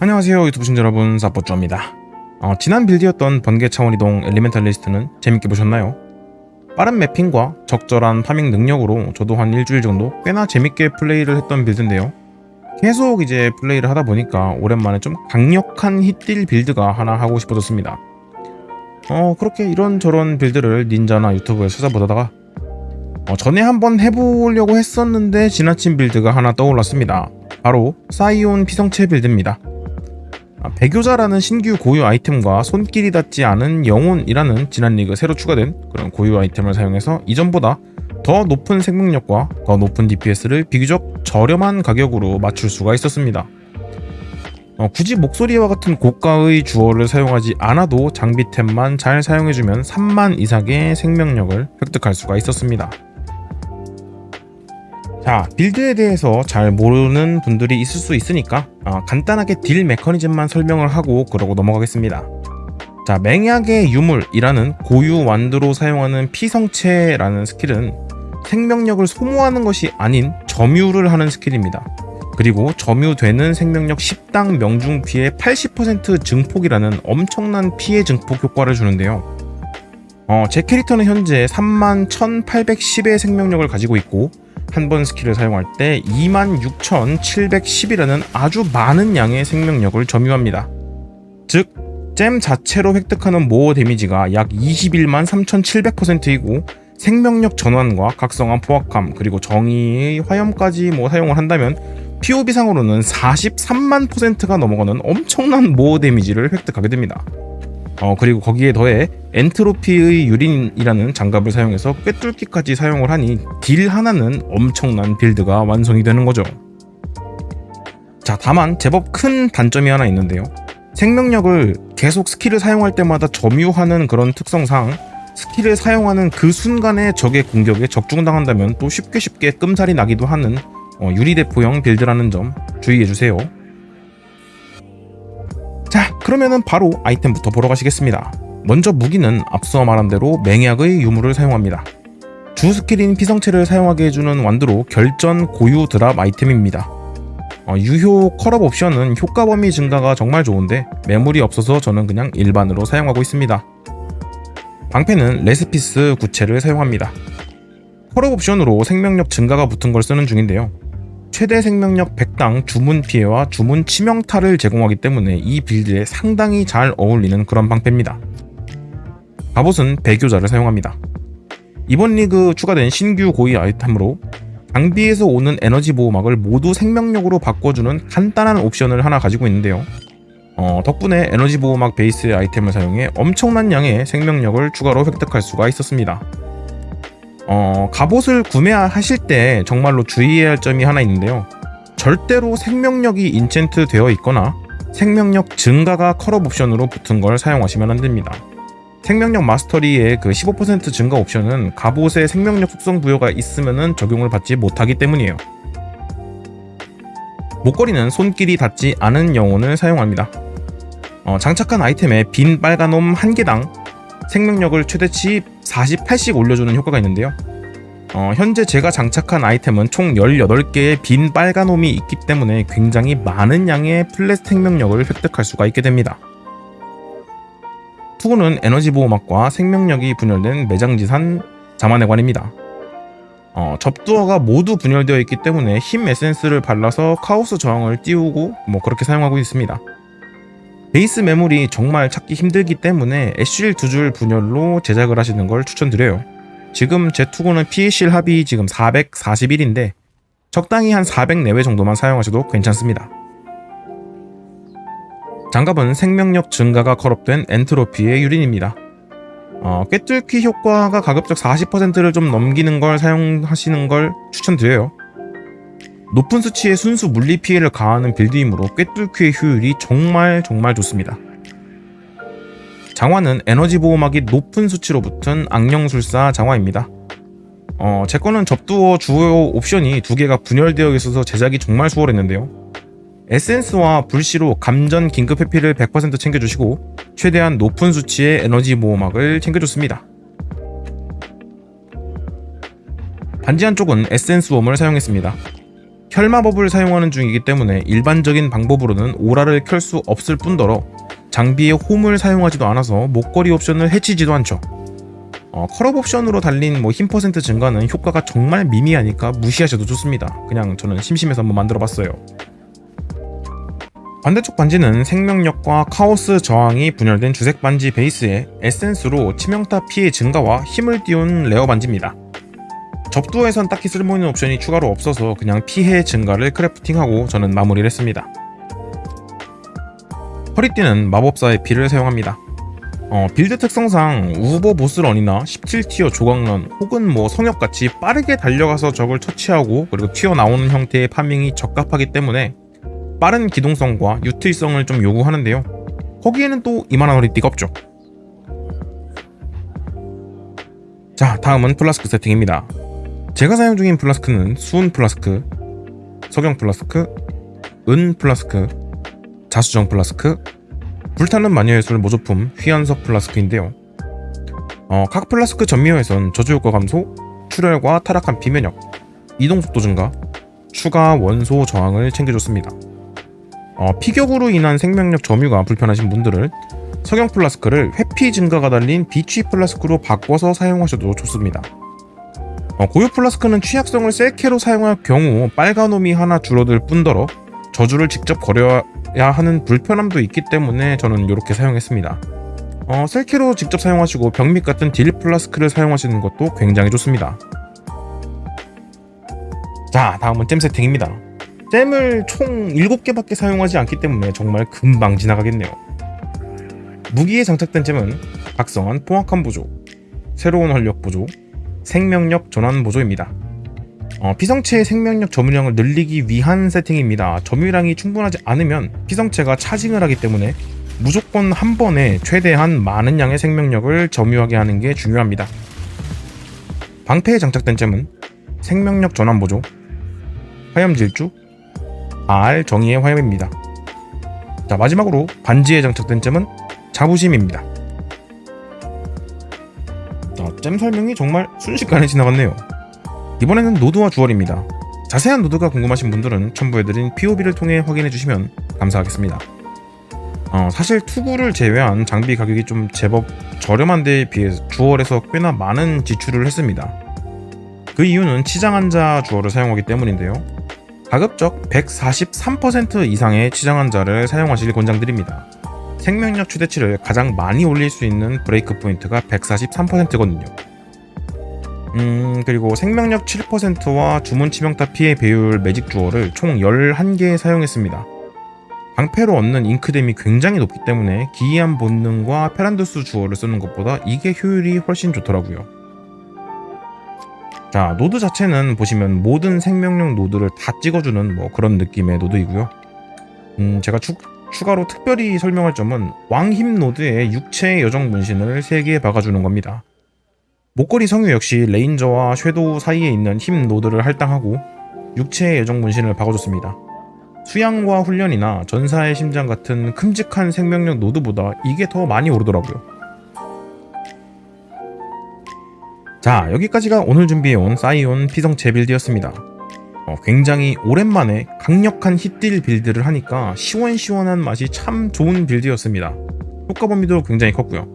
안녕하세요 유튜브 시청자 여러분. 사포쭈입니다. 어, 지난 빌드였던 번개 차원 이동 엘리멘탈리스트는 재밌게 보셨나요? 빠른 매핑과 적절한 파밍 능력으로 저도 한 일주일 정도 꽤나 재밌게 플레이를 했던 빌드인데요 계속 이제 플레이를 하다 보니까 오랜만에 좀 강력한 hit딜 빌드가 하나 하고 싶어졌습니다. 어 그렇게 이런저런 빌드를 닌자나 유튜브에 찾아보다가 어, 전에 한번 해보려고 했었는데 지나친 빌드가 하나 떠올랐습니다. 바로 사이온 피성체 빌드입니다. 아, 배교자라는 신규 고유 아이템과 손길이 닿지 않은 영혼이라는 지난 리그 새로 추가된 그런 고유 아이템을 사용해서 이전보다 더 높은 생명력과 더 높은 DPS를 비교적 저렴한 가격으로 맞출 수가 있었습니다. 어, 굳이 목소리와 같은 고가의 주어를 사용하지 않아도 장비템만 잘 사용해주면 3만 이상의 생명력을 획득할 수가 있었습니다. 자, 빌드에 대해서 잘 모르는 분들이 있을 수 있으니까 어, 간단하게 딜 메커니즘만 설명을 하고 그러고 넘어가겠습니다. 자, 맹약의 유물이라는 고유 완두로 사용하는 피성체라는 스킬은 생명력을 소모하는 것이 아닌 점유를 하는 스킬입니다. 그리고 점유되는 생명력 10당 명중 피해 80% 증폭이라는 엄청난 피해 증폭 효과를 주는데요. 어, 제 캐릭터는 현재 31,810의 생명력을 가지고 있고 한 번 스킬을 사용할 때 26,710이라는 아주 많은 양의 생명력을 점유합니다. 즉, 잼 자체로 획득하는 모어 데미지가 약 21만 3,700%이고 생명력 전환과 각성한 포악함 그리고 정의의 화염까지 뭐 사용을 한다면 POB상으로는 43만 퍼센트가 넘어가는 엄청난 모어 데미지를 획득하게 됩니다. 어 그리고 거기에 더해 엔트로피의 유린이라는 장갑을 사용해서 꿰뚫기까지 사용을 하니 딜 하나는 엄청난 빌드가 완성이 되는 거죠. 자 다만 제법 큰 단점이 하나 있는데요. 생명력을 계속 스킬을 사용할 때마다 점유하는 그런 특성상 스킬을 사용하는 그 순간에 적의 공격에 적중당한다면 또 쉽게 쉽게 끔살이 나기도 하는 어, 유리대포형 빌드라는 점 주의해주세요. 자, 그러면은 바로 아이템부터 보러 가시겠습니다. 먼저 무기는 앞서 말한 대로 맹약의 유물을 사용합니다. 주 스킬인 피성체를 사용하게 해주는 완두로 결전 고유 드랍 아이템입니다. 어, 유효 컬업 옵션은 효과 범위 증가가 정말 좋은데 매물이 없어서 저는 그냥 일반으로 사용하고 있습니다. 방패는 레스피스 구체를 사용합니다. 컬업 옵션으로 생명력 증가가 붙은 걸 쓰는 중인데요. 최대 생명력 100당 주문 피해와 주문 치명타를 제공하기 때문에 이 빌드에 상당히 잘 어울리는 그런 방패입니다. 갑옷은 배교자를 사용합니다. 이번 리그 추가된 신규 고위 아이템으로 장비에서 오는 에너지 보호막을 모두 생명력으로 바꿔주는 간단한 옵션을 하나 가지고 있는데요. 어, 덕분에 에너지 보호막 베이스의 아이템을 사용해 엄청난 양의 생명력을 추가로 획득할 수가 있었습니다. 어, 갑옷을 구매하실 때 정말로 주의해야 할 점이 하나 있는데요. 절대로 생명력이 인챈트 되어 있거나 생명력 증가가 컬업 옵션으로 붙은 걸 사용하시면 안 됩니다. 생명력 마스터리의 그 15% 증가 옵션은 갑옷에 생명력 속성 부여가 있으면 적용을 받지 못하기 때문이에요. 목걸이는 손길이 닿지 않은 영혼을 사용합니다. 어, 장착한 아이템에 빈 빨간 홈한 개당 생명력을 최대치 48씩 올려주는 효과가 있는데요. 어, 현재 제가 장착한 아이템은 총 18개의 빈 빨간 홈이 있기 때문에 굉장히 많은 양의 플랫 생명력을 획득할 수가 있게 됩니다. 투구는 에너지 보호막과 생명력이 분열된 매장지산 자만의관입니다. 어, 접두어가 모두 분열되어 있기 때문에 힘 에센스를 발라서 카오스 저항을 띄우고 뭐 그렇게 사용하고 있습니다. 베이스 메모리 정말 찾기 힘들기 때문에 애쉬 두 줄 분열로 제작을 하시는 걸 추천드려요. 지금 제 투구는 PAC 합이 지금 441인데 적당히 한 400 내외 정도만 사용하셔도 괜찮습니다. 장갑은 생명력 증가가 컬업된 엔트로피의 유린입니다. 어, 꿰뚫기 효과가 가급적 40%를 좀 넘기는 걸 사용하시는 걸 추천드려요. 높은 수치의 순수 물리 피해를 가하는 빌드이므로 꿰뚫기의 효율이 정말 정말 좋습니다. 장화는 에너지 보호막이 높은 수치로 붙은 악령술사 장화입니다. 어, 제 거는 접두어 주요 옵션이 두 개가 분열되어 있어서 제작이 정말 수월했는데요. 에센스와 불씨로 감전 긴급 회피를 100% 챙겨주시고 최대한 높은 수치의 에너지 보호막을 챙겨줬습니다. 반지 한쪽은 에센스 웜을 사용했습니다. 혈마법을 사용하는 중이기 때문에 일반적인 방법으로는 오라를 켤 수 없을 뿐더러 장비에 홈을 사용하지도 않아서 목걸이 옵션을 해치지도 않죠. 어, 컬업 옵션으로 달린 뭐 힘 퍼센트 증가는 효과가 정말 미미하니까 무시하셔도 좋습니다. 그냥 저는 심심해서 한번 만들어봤어요. 반대쪽 반지는 생명력과 카오스 저항이 분열된 주색 반지 베이스에 에센스로 치명타 피해 증가와 힘을 띄운 레어 반지입니다. 접두에선 딱히 쓸모있는 옵션이 추가로 없어서 그냥 피해 증가를 크래프팅하고 저는 마무리를 했습니다. 허리띠는 마법사의 비를 사용합니다. 어, 빌드 특성상 우버 보스런이나 17티어 조각런 혹은 뭐 성역같이 빠르게 달려가서 적을 처치하고 그리고 튀어나오는 형태의 파밍이 적합하기 때문에 빠른 기동성과 유틸성을 좀 요구하는데요. 거기에는 또 이만한 허리띠가 없죠. 자, 다음은 플라스크 세팅입니다. 제가 사용 중인 플라스크는 수은 플라스크, 석영 플라스크, 은 플라스크, 자수정 플라스크, 불타는 마녀의 술 모조품 휘연석 플라스크인데요. 어, 각 플라스크 전미어에선 저주효과 감소, 출혈과 타락한 비면역, 이동속도 증가, 추가 원소 저항을 챙겨줬습니다. 어, 피격으로 인한 생명력 점유가 불편하신 분들은 석영 플라스크를 회피 증가가 달린 비취 플라스크로 바꿔서 사용하셔도 좋습니다. 어, 고유 플라스크는 취약성을 셀케로 사용할 경우 빨간 홈이 하나 줄어들 뿐더러 저주를 직접 걸어야 하는 불편함도 있기 때문에 저는 이렇게 사용했습니다. 어, 셀케로 직접 사용하시고 병밑 같은 딜 플라스크를 사용하시는 것도 굉장히 좋습니다. 자, 다음은 잼 세팅입니다. 잼을 총 7개밖에 사용하지 않기 때문에 정말 금방 지나가겠네요. 무기에 장착된 잼은 각성한 포악한 보조, 새로운 활력 보조, 생명력 전환 보조입니다. 어, 피성체의 생명력 점유량을 늘리기 위한 세팅입니다. 점유량이 충분하지 않으면 피성체가 차징을 하기 때문에 무조건 한 번에 최대한 많은 양의 생명력을 점유하게 하는 게 중요합니다. 방패에 장착된 잼은 생명력 전환 보조, 화염 질주, R 정의의 화염입니다. 자 마지막으로 반지에 장착된 잼은 자부심입니다. 자, 잼 설명이 정말 순식간에 지나갔네요. 이번에는 노드와 주얼입니다. 자세한 노드가 궁금하신 분들은 첨부해드린 POB를 통해 확인해주시면 감사하겠습니다. 어, 사실 투구를 제외한 장비 가격이 좀 제법 저렴한 데에 비해 주얼에서 꽤나 많은 지출을 했습니다. 그 이유는 치장 한자 주얼을 사용하기 때문인데요. 가급적 143% 이상의 치장 한자를 사용하실 권장드립니다. 생명력 최대치를 가장 많이 올릴 수 있는 브레이크 포인트가 143%거든요. 음, 그리고 생명력 7%와 주문 치명타 피해 배율 매직 주얼을 총 11개 사용했습니다. 방패로 얻는 잉크뎀이 굉장히 높기 때문에 기이한 본능과 페란두스 주얼을 쓰는 것보다 이게 효율이 훨씬 좋더라고요. 자, 노드 자체는 보시면 모든 생명력 노드를 다 찍어주는 뭐 그런 느낌의 노드이고요. 음, 제가 추, 추가로 특별히 설명할 점은 왕힘 노드에 육체의 여정 문신을 3개 박아주는 겁니다. 목걸이 성유 역시 레인저와 섀도우 사이에 있는 힘 노드를 할당하고 육체의 여정 문신을 박아줬습니다. 수양과 훈련이나 전사의 심장 같은 큼직한 생명력 노드보다 이게 더 많이 오르더라고요. 자, 여기까지가 오늘 준비해온 사이온 피성체 빌드였습니다. 어, 굉장히 오랜만에 강력한 hit딜 빌드를 하니까 시원시원한 맛이 참 좋은 빌드였습니다. 효과 범위도 굉장히 컸고요.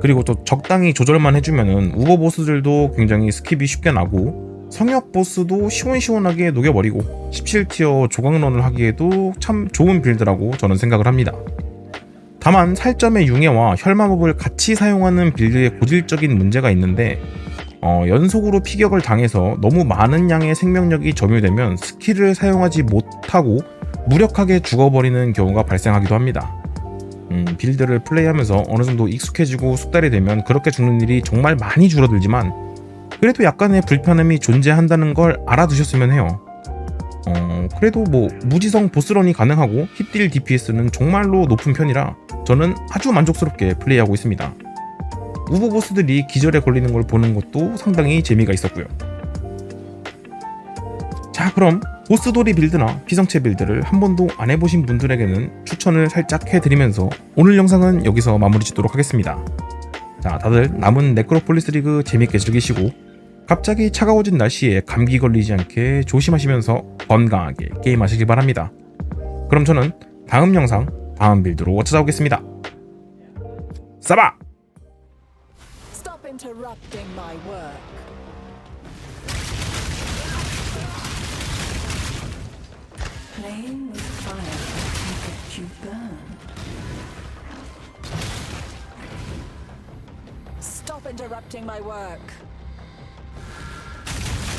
그리고 또 적당히 조절만 해주면은 우버 보스들도 굉장히 스킵이 쉽게 나고 성역 보스도 시원시원하게 녹여버리고 17티어 조각런을 하기에도 참 좋은 빌드라고 저는 생각을 합니다. 다만 살점의 융해와 혈마법을 같이 사용하는 빌드에 고질적인 문제가 있는데 어, 연속으로 피격을 당해서 너무 많은 양의 생명력이 점유되면 스킬을 사용하지 못하고 무력하게 죽어버리는 경우가 발생하기도 합니다. 음, 빌드를 플레이하면서 어느 정도 익숙해지고 숙달이 되면 그렇게 죽는 일이 정말 많이 줄어들지만 그래도 약간의 불편함이 존재한다는 걸 알아두셨으면 해요. 어, 그래도 뭐 무지성 보스런이 가능하고 힙딜 DPS는 정말로 높은 편이라 저는 아주 만족스럽게 플레이하고 있습니다. 우보 보스들이 기절에 걸리는 걸 보는 것도 상당히 재미가 있었고요. 자, 그럼 보스돌이 빌드나 피성체 빌드를 한 번도 안 해보신 분들에게는 추천을 살짝 해드리면서 오늘 영상은 여기서 마무리 짓도록 하겠습니다. 자, 다들 남은 네크로폴리스 리그 재밌게 즐기시고 갑자기 차가워진 날씨에 감기 걸리지 않게 조심하시면서 건강하게 게임하시길 바랍니다. 그럼 저는 다음 영상, 다음 빌드로 찾아오겠습니다. 싸바! Stop interrupting my work. Playing with fire can get you burned. Stop interrupting my work.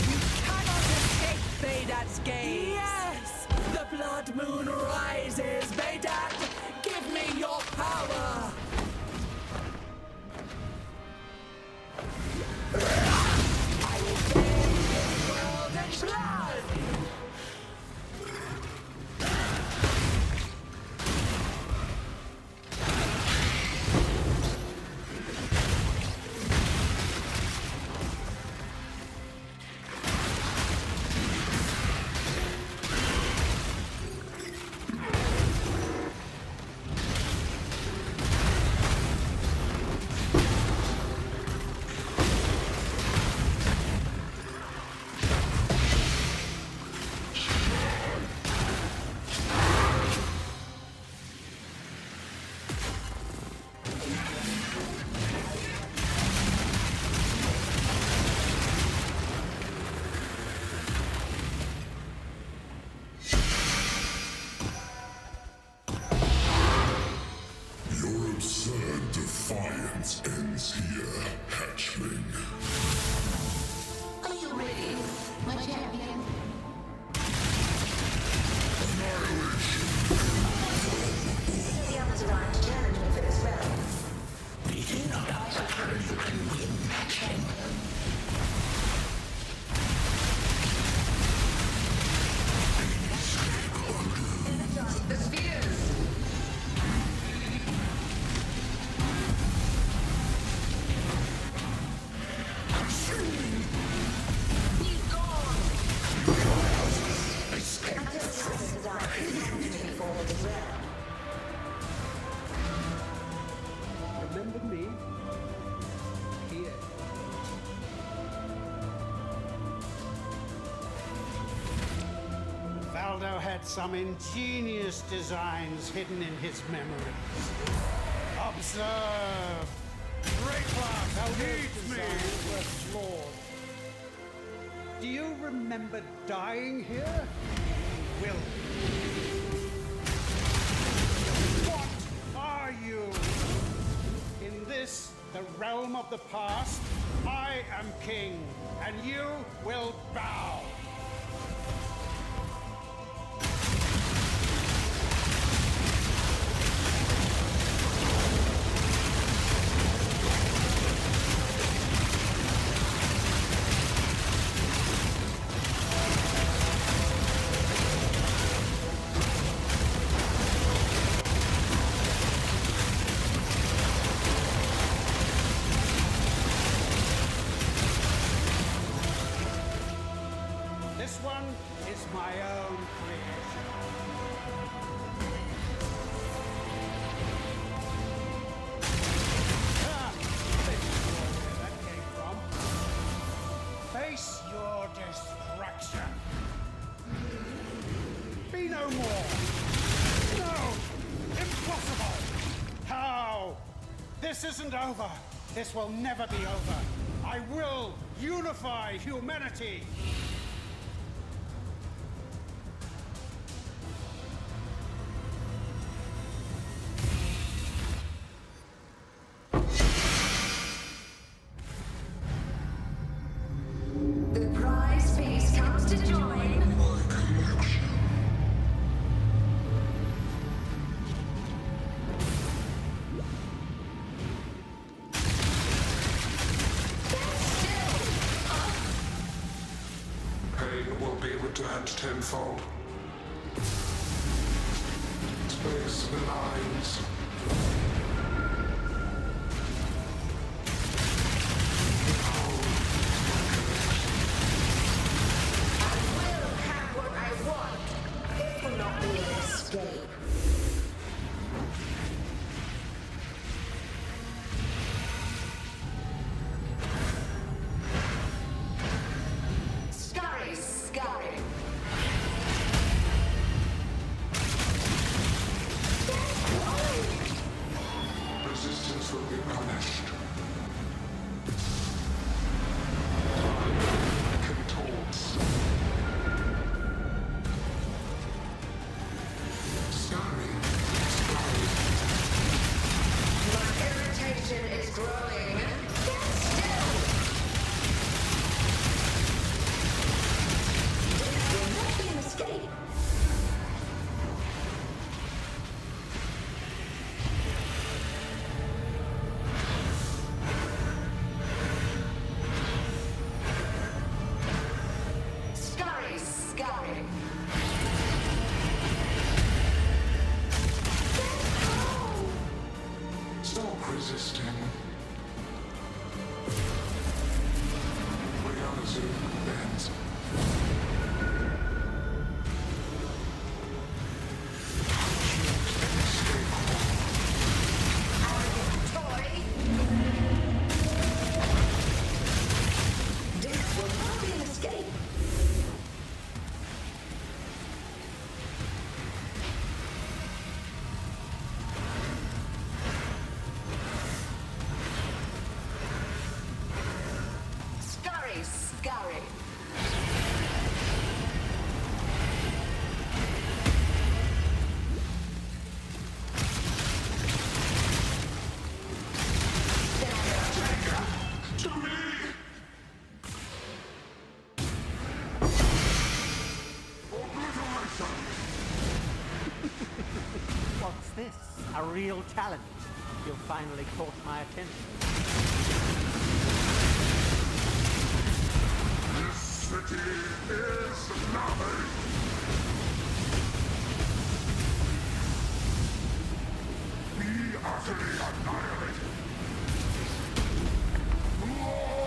You cannot escape Baydat's gaze. Yes! The blood moon rises, Baydat! Give me your power! Some ingenious designs hidden in his memories. Observe! Valdo's designs were flawed. Do you remember dying here? Will. What are you? In this, the realm of the past, I am king, and you will bow. Face your destruction. Be no more. No! Impossible! How? This isn't over. This will never be over. I will unify humanity. tenfold. Space aligns. Real challenge? You've finally caught my attention. This city is nothing! Be utterly annihilated!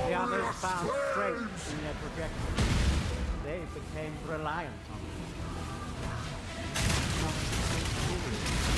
The others found strength in their projection. They became reliant on it.